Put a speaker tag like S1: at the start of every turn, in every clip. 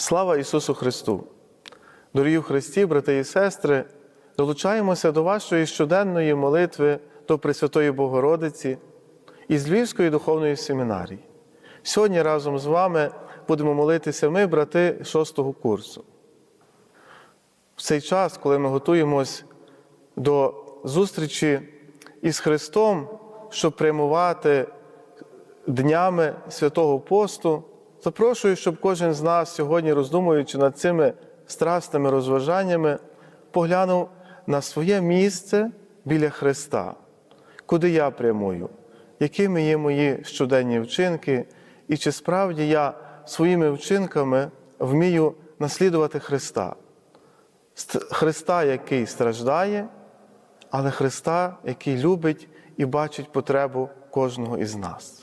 S1: Слава Ісусу Христу! Дорогі Христі, брати і сестри, долучаємося до вашої щоденної молитви до Пресвятої Богородиці із Львівської духовної семінарії. Сьогодні разом з вами будемо молитися ми, брати шостого курсу. В цей час, коли ми готуємось до зустрічі із Христом, щоб прямувати днями святого посту, запрошую, щоб кожен з нас сьогодні, роздумуючи над цими страстними розважаннями, поглянув на своє місце біля Христа, куди я прямую, якими є мої щоденні вчинки, і чи справді я своїми вчинками вмію наслідувати Христа. Христа, який страждає, але Христа, який любить і бачить потребу кожного із нас.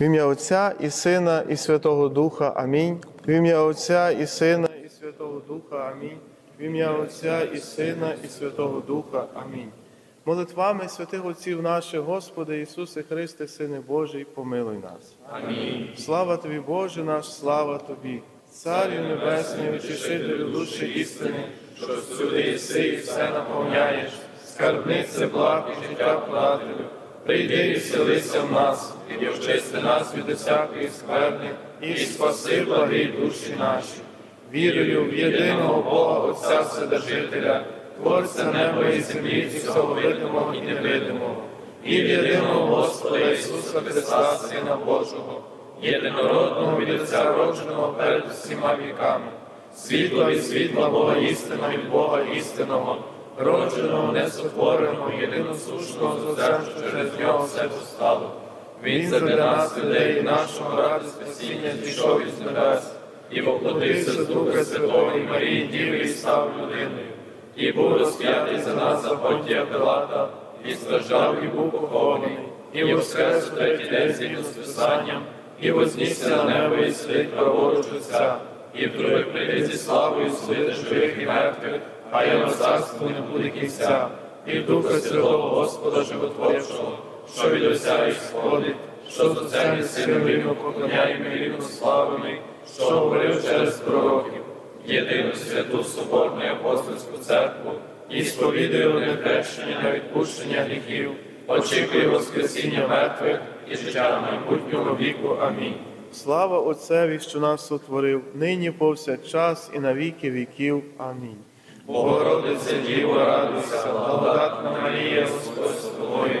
S1: В ім'я Отця і Сина, і Святого Духа. Амінь. В ім'я Отця і Сина, і Святого Духа. Амінь. В ім'я Отця і Сина, і Святого Духа. Амінь. Молитвами святих Отців наших, Господи Ісусе Христе, Сине Божий, помилуй нас. Амінь. Слава Тобі, Боже наш, слава Тобі, Царю Небесний, утішителю душі істини, що всюди єси і все наповняєш, скарбнице благ і життя подателю. Прийди і вселися в нас, і очисти нас від усякої скверни, і спаси благі душі наші. Вірую в єдиного Бога Отця Вседержителя, Творця неба і землі, і всього видимого і невидимого, і в єдиного Господа Ісуса Христа, Сина Божого, єдинородного від Отця родженого перед всіма віками, світла від світла Бога істина від Бога істинного, родженого, несотвореного, єдиносушного з Отцем, що через нього все постало. Він задля нас, людей нашого ради спасіння зійшов із небес, і воплотився з Духа Святого і Марії Діви і став людиною, і був розп'ятий за нас за Понтія Пилата, і страждав, і був похований, і воскрес у третій день згідно з Писанням, і вознісся на небо і сидить праворуч Отця, і вдруге прийде зі славою судити живих і мертвих, а його царству не буде кінця, і Духа Святого Господа Животворчого, що від і сходить, що з Отцем і Сином рівно поклоняємо і рівно славимо, що говорив через пророків, єдину святу Соборну і апостольську церкву, і сповідує одне хрещення на відпущення гріхів, очікує Воскресіння мертвих і життя майбутнього віку. Амінь. Слава Отцеві, що нас сотворив, нині повсякчас і на віки віків. Амінь. Богородице Діво, радуйся, благодатна Марія, Господь з тобою,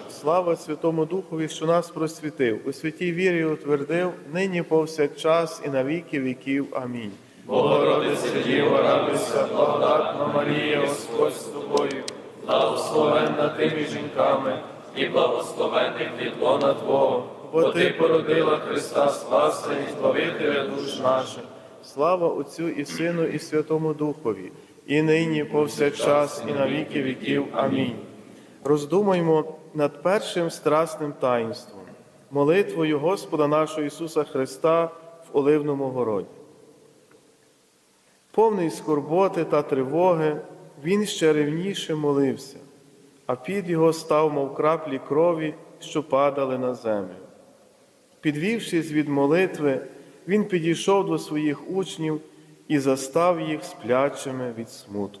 S1: Слава Святому Духові, що нас просвітив, у святій вірі утвердив, нині повсякчас і на віки віків. Амінь. Богородице Діво, радуйся, благодатна Марія, Господь з тобою, благословенна ти між жінками, і благословений плідлона Твого, бо ти породила Христа Спаса і Збавителя душ наших. Слава Отцю і Сину, і Святому Духові, і нині, повсякчас, і на віки віків. Амінь. Роздумаймо над першим страсним таїнством, молитвою Господа нашого Ісуса Христа в Оливному городі. Повний скорботи та тривоги, він ще ревніше молився, а під його став, мов краплі крові, що падали на землю. Підвівшись від молитви, він підійшов до своїх учнів і застав їх сплячими від смутку.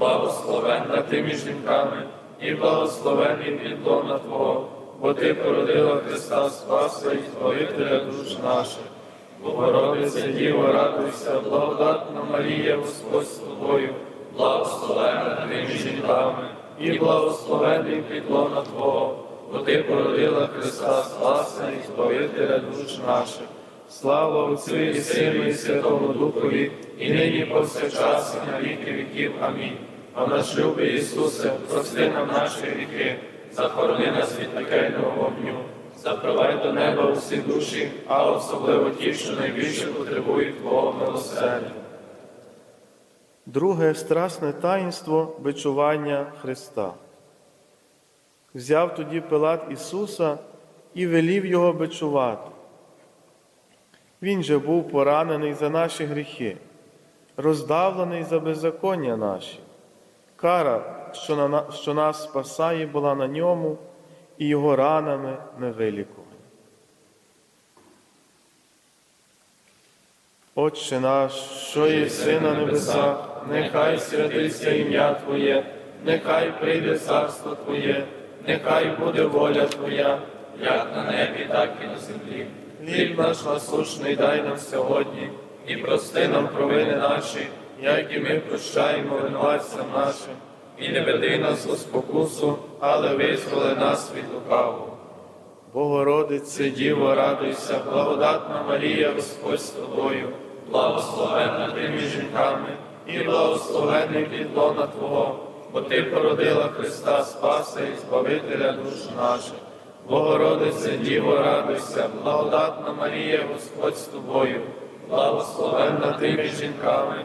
S1: благословенна ти між жінками, і благословений підлона Твого, бо ти породила Христа Спаса і Збавителя душ наших. Богородице, Діво, радуйся, благодатна Марія, Господь з тобою, благословенна ти між жінками, і благословений підлона Твого, бо ти породила Христа Спаса і Збавителя душ наших. Слава Отцю і Сину, і Святому Духові, і нині повсякчас, і на віки віків. Амінь. А наш любий Ісусе, прости нам наші гріхи, захорони нас від пекельного вогню, запровадь до неба усі душі, а особливо ті, що найбільше потребують Твого милосердя. Друге страсне таїнство бичування Христа. Взяв тоді Пилат Ісуса і велів його бичувати. Він же був поранений за наші гріхи, роздавлений за беззаконня наші. Кара, що, на, що нас спасає, була на ньому, і його ранами ми вилікувані. Отче наш, що єси на небесах, нехай святиться ім'я Твоє, нехай прийде царство Твоє, нехай буде воля Твоя, як на небі, так і на землі. Хліб наш насушний дай нам сьогодні, і прости нам провини наші, як і ми прощаємо винуватцям нашим, і не веди нас у спокусу, але визволи нас від лукавого. Богородице, Діво, радуйся, благодатна Марія, Господь з тобою, благословенна ти між жінками, і благословений підлона Твого, бо ти породила Христа Спаса і Збавителя душ наших. Богородице, Діво, радуйся, благодатна Марія, Господь з тобою, благословенна ти між жінками,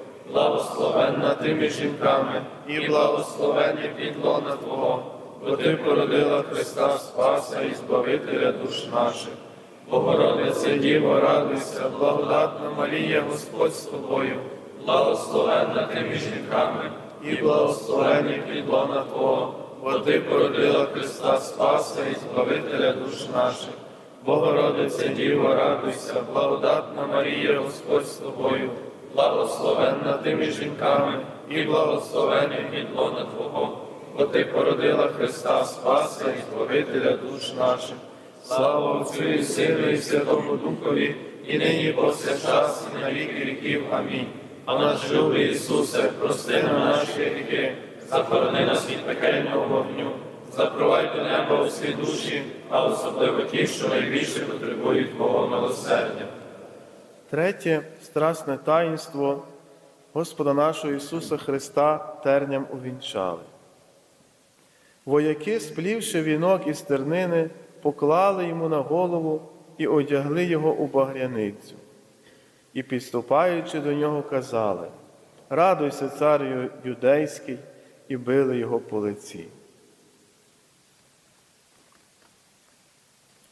S1: благословенна ти між жінками, і благословений підлона Твого, бо Ти породила Христа Спаса і Збавителя душ наших. Богородице Діво, радуйся, благодатна Марія, Господь з тобою, благословенна ти між жінками, і благословений підлона Твого, бо Ти породила Христа Спаса і Збавителя душ наших. Богородице Діво, радуйся, благодатна Марія, Господь з тобою, благословенна ти між жінками, і благословений підлона Твого, бо Ти породила Христа Спаса і Збавителя душ наших. Слава Отцю і Сину і Святому Духові, і нині і повсякчас, і на віки віків. Амінь. А наш любий Ісусе, прости нам наші гріхи, захорони нас від пекельного вогню, запровадь до неба усі душі, а особливо ті, що найбільше потребують Твого милосердя. Третє страсне таїнство Господа нашого Ісуса Христа терням увінчали. Вояки, сплівши вінок із тернини, поклали йому на голову і одягли його у багряницю. І, підступаючи до нього, казали: Радуйся, цар юдейський, і били його по лиці.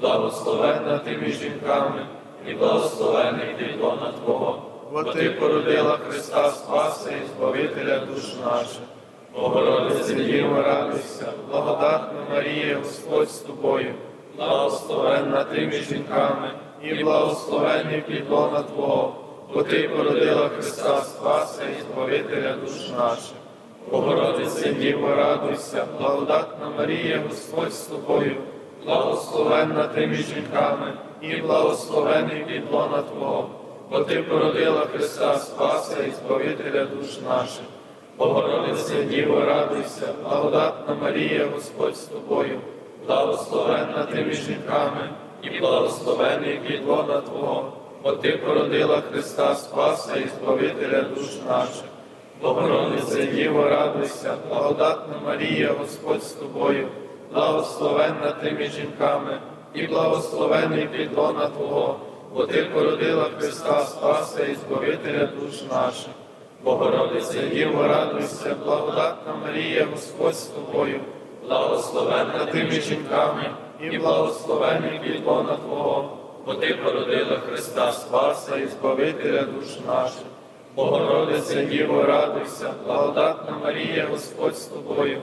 S1: благословенна ти між жінками, і благословений підлона Твого, бо Ти породила Христа Спаса і Збавителя душ наших. Богородице, Діво, радуйся, благодатна Марія, Господь з тобою, благословенна ти між жінками, і благословений підлона Твого, бо Ти породила Христа Спаса і Збавителя душ наших. Богородице, Діво, радуйся, благодатна Марія, Господь з тобою, благословенна ти між жінками, і благословений підлона Твого, бо Ти породила Христа Спаса і Збавителя душ наших. Богородице, Діво, радуйся, благодатна Марія, Господь з тобою, благословенна ти між жінками, і благословений підлона Твого, бо Ти породила Христа Спаса і Збавителя душ наших. Богородице, Діво, радуйся, благодатна Марія, Господь з тобою, благословенна ти між жінками, і благословений підлона Твого, бо Ти породила Христа Спаса і Збавителя душ наших. Богородице, Діво, радуйся, благодатна Марія, Господь з тобою, благословенна ти між жінками, і благословений підлона Твого, бо Ти породила Христа Спаса і Збавителя душ наших. Богородице, Діво, радуйся, благодатна Марія, Господь з тобою,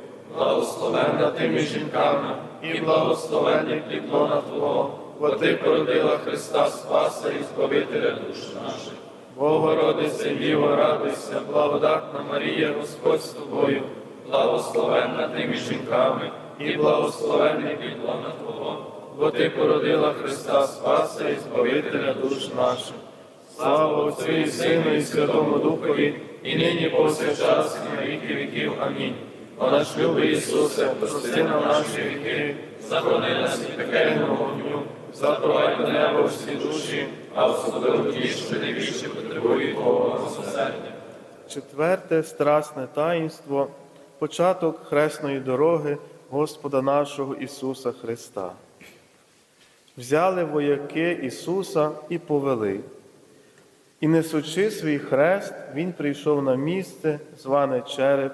S1: благословенна ти між жінками, і благословений підлона Твого, бо Ти породила Христа Спаса і Збавителя душ наших. Богородице, Діво, радуйся, благодатна Марія, Господь з тобою, благословенна ти між жінками, і благословений підлона Твого, бо Ти породила Христа Спаса і Збавителя душ наших. Слава Отцю і Сину і Святому Духові, і нині повсякчас, і на віки віків. Амінь. О наш любий Ісусе, прости нам наші гріхи, захорони нас від пекельного вогню, запровадь до неба всі душі, а особливо ті, що найбільше потребують Твого милосердя. Четверте страсне таїнство початок хресної дороги Господа нашого Ісуса Христа. Взяли вояки Ісуса і повели. І несучи свій хрест, Він прийшов на місце, зване Череп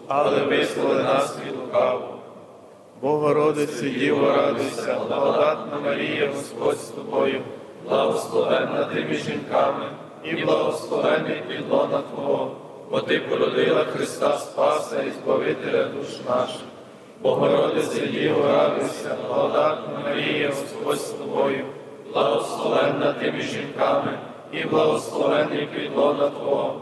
S1: але визволи нас від лукавого. Богородице, Діво, радуйся, благодатна Марія, Господь з тобою, благословенна ти між жінками, і благословений підлона Твого, бо ти породила Христа Спаса і Збавителя душ наших. Богородице, Діво, радуйся, благодатна Марія, Господь з тобою, благословенна ти між жінками, і благословений підлона Твого,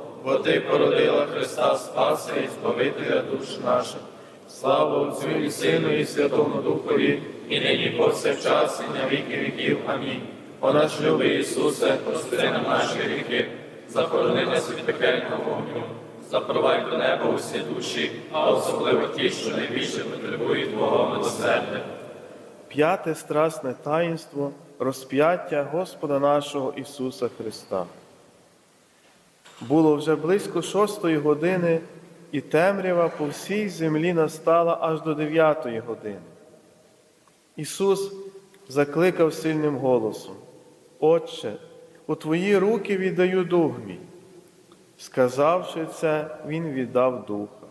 S1: бо ти породила Христа Спаса і Збавителя душ наших. Слава Отцю і Сину, і Святому Духові, і нині повсякчас, і на віки віків. Амінь. О наш любий Ісусе, прости нам наші гріхи, захорони нас від пекельного вогню, запровадь до неба усі душі, а особливо ті, що найбільше потребують Твого милосердя. П'яте страсне таїнство розп'яття Господа нашого Ісуса Христа. Було вже близько шостої години, і темрява по всій землі настала аж до дев'ятої години. Ісус закликав сильним голосом: Отче, у Твої руки віддаю дух мій. Сказавши це, Він віддав духа.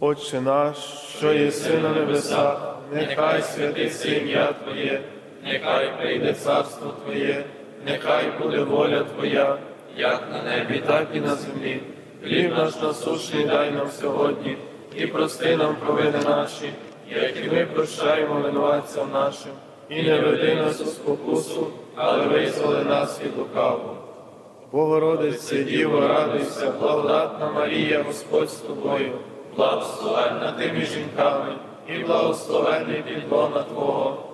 S1: Отче наш, що єси на небесах, нехай святиться ім'я Твоє, нехай прийде царство Твоє, нехай буде воля Твоя, як на небі, так і на землі. Хліб наш насущний дай нам сьогодні, і прости нам провини наші, як і ми прощаємо винуватцям нашим, і не веди нас у спокусу, але визволи нас від лукавого. Богородице, Діво, радуйся, благодатна Марія, Господь з тобою, благословенна ти жінками, і благословенний підлона Твого,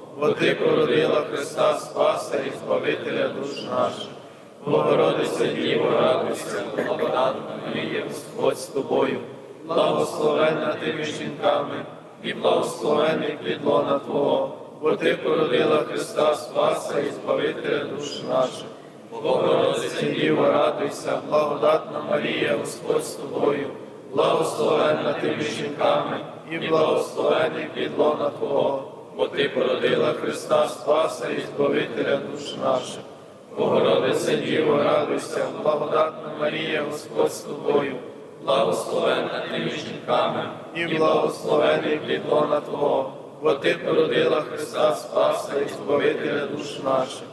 S1: бо Ти породила Христа Спаса і Збавителя душ наших. Богородице Діво, радуйся, благодатна Марія, Господь з тобою, благословенна ти між жінками, і благословенний підлона Твого, бо Ти породила Христа Спаса і Збавителя душ наших. Богородице Діво, радуйся, благодатна Марія, Господь з тобою, благословенна ти між жінками, і благословенний підлона Твого, бо Ти породила Христа Спаса і Збавителя душ наших. Богородице Діво, радуйся, благодатна Марія, Господь з тобою, благословенна ти між жінками, і благословений підлона Твого, бо Ти породила Христа Спаса і Збавителя душ наших.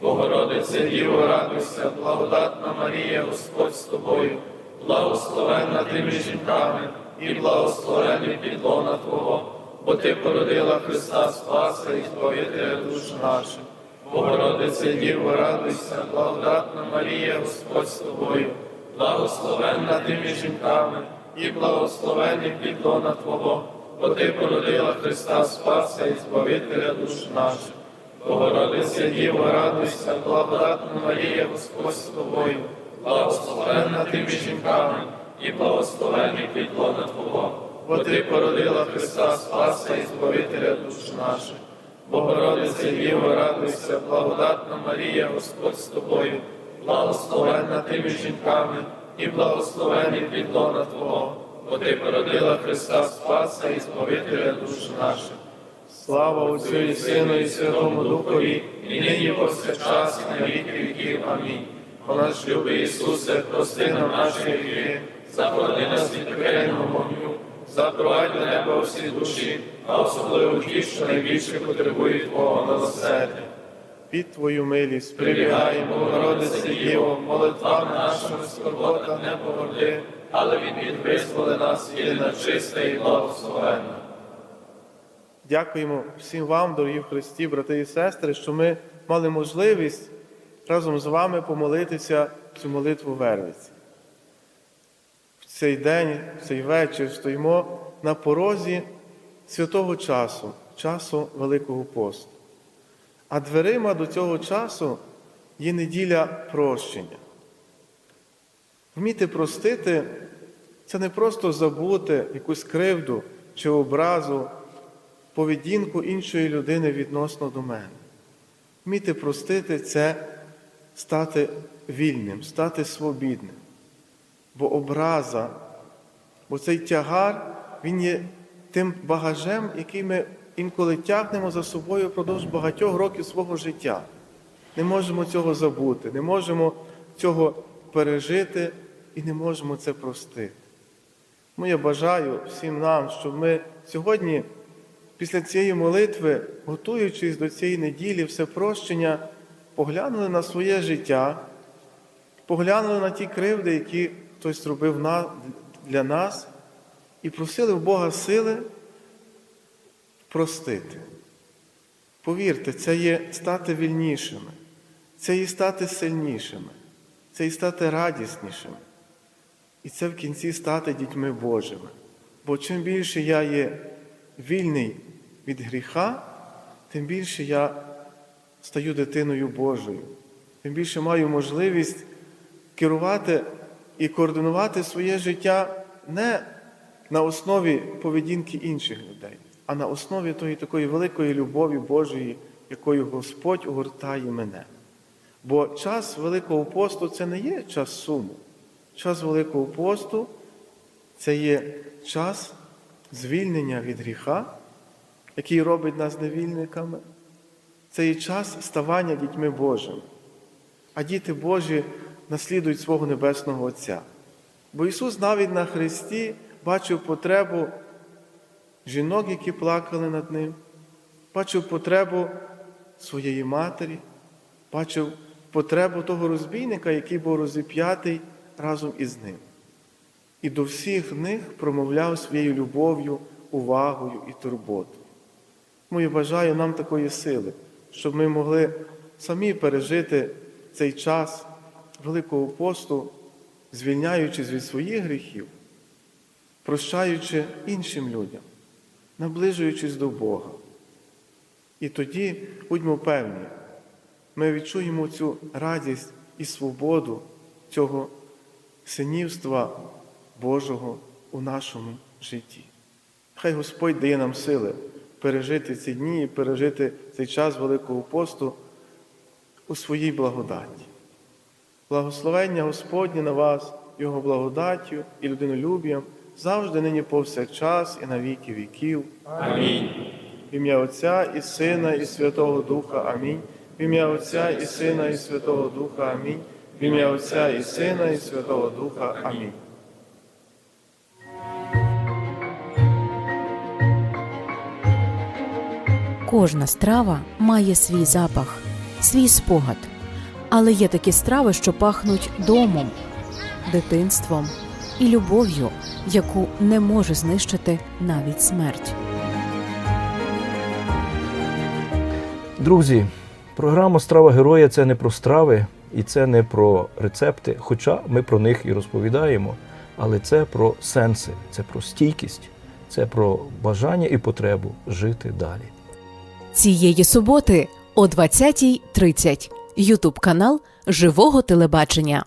S1: Богородице Діво, радуйся, благодатна Марія, Господь з тобою, благословенна ти між жінками, і благословений підлона Твого, бо Ти породила Христа Спаса і Збавителя душ наших. Богородице Діво, радуйся, благодатна Марія, Господь з тобою, благословенна ти між жінками, і благословений підлона Твого, бо Ти породила Христа Спаса і Збавителя душ наших. Богородице Діво, радуйся, благодатна Марія, Господь з тобою, благословенна ти між жінками, і благословений підлона Твого, бо Ти породила Христа Спаса і Збавителя душ наших. Богородице Діво, радуйся, благодатна Марія, Господь з тобою, благословенна ти між жінками, і благословений підлона Твого, бо Ти породила Христа Спаса і Збавителя душ наших. Слава Отцю і Сину, і Святому Духові, і нині повсякчас, і на віки віків. Амінь. О наш любий Ісусе, прости нам наші гріхи, запороди нас від пекельного вогню, запровадь до неба всі душі, а особливо ті, що найбільше потребують Твого милосердя. Під Твою милість прибігаємо, Богородице Діво, молитвами нашими скорбота не погорди, але від від визволи нас єдина чиста і благословенна. Дякуємо всім вам, дорогі в Христі, брати і сестри, що ми мали можливість разом з вами помолитися цю молитву Вервиці. Цей день, цей вечір стоїмо на порозі святого часу, часу Великого посту. А дверима до цього часу є неділя прощення. Вміти простити це не просто забути якусь кривду чи образу поведінку іншої людини відносно до мене. Вміти простити це стати вільним, стати свобідним. Бо образа, бо цей тягар, він є тим багажем, який ми інколи тягнемо за собою впродовж багатьох років свого життя. Не можемо цього забути, не можемо цього пережити і не можемо це простити. Тому я бажаю всім нам, щоб ми сьогодні після цієї молитви, готуючись до цієї неділі, все прощення, поглянули на своє життя, поглянули на ті кривди, які хтось зробив для нас, і просили в Бога сили простити. Повірте, це є стати вільнішими, це є стати сильнішими, це є стати радіснішими. І це в кінці стати дітьми Божими. Бо чим більше я є вільний від гріха, тим більше я стаю дитиною Божою, тим більше маю можливість керувати і координувати своє життя не на основі поведінки інших людей, а на основі тої такої великої любові Божої, якою Господь огортає мене. Бо час Великого посту це не є час суму. Час Великого посту це є час звільнення від гріха, який робить нас невільниками. Це є час ставання дітьми Божими. А діти Божі наслідують свого Небесного Отця. Бо Ісус навіть на Христі бачив потребу жінок, які плакали над Ним, бачив потребу своєї матері, бачив потребу того розбійника, який був розіп'ятий разом із ним. І до всіх них промовляв своєю любов'ю, увагою і турботою.
S2: Тому я бажаю нам такої сили, щоб ми могли самі пережити цей час Великого посту, звільняючись від своїх гріхів, прощаючи іншим людям, наближуючись до Бога. І тоді будьмо певні, ми відчуємо цю радість і свободу цього синівства Божого у нашому житті. Хай Господь дає нам сили пережити ці дні і пережити цей час Великого посту у своїй благодаті. Благословення Господнє на вас, Його благодаттю і людинолюб'ям завжди нині повсякчас і на віки віків.
S1: Амінь.
S2: В ім'я Отця і Сина, і Святого Духа. Амінь. В ім'я Отця і Сина, і Святого Духа. Амінь. В ім'я Отця і Сина, і Святого Духа. Амінь.
S3: Кожна страва має свій запах, свій спогад. Але є такі страви, що пахнуть домом, дитинством і любов'ю, яку не може знищити навіть смерть.
S4: Друзі, програма Страва героя це не про страви і це не про рецепти, хоча ми про них і розповідаємо, але це про сенси, це про стійкість, це про бажання і потребу жити далі.
S3: Цієї суботи о 20.30 Ютуб канал Живого телебачення.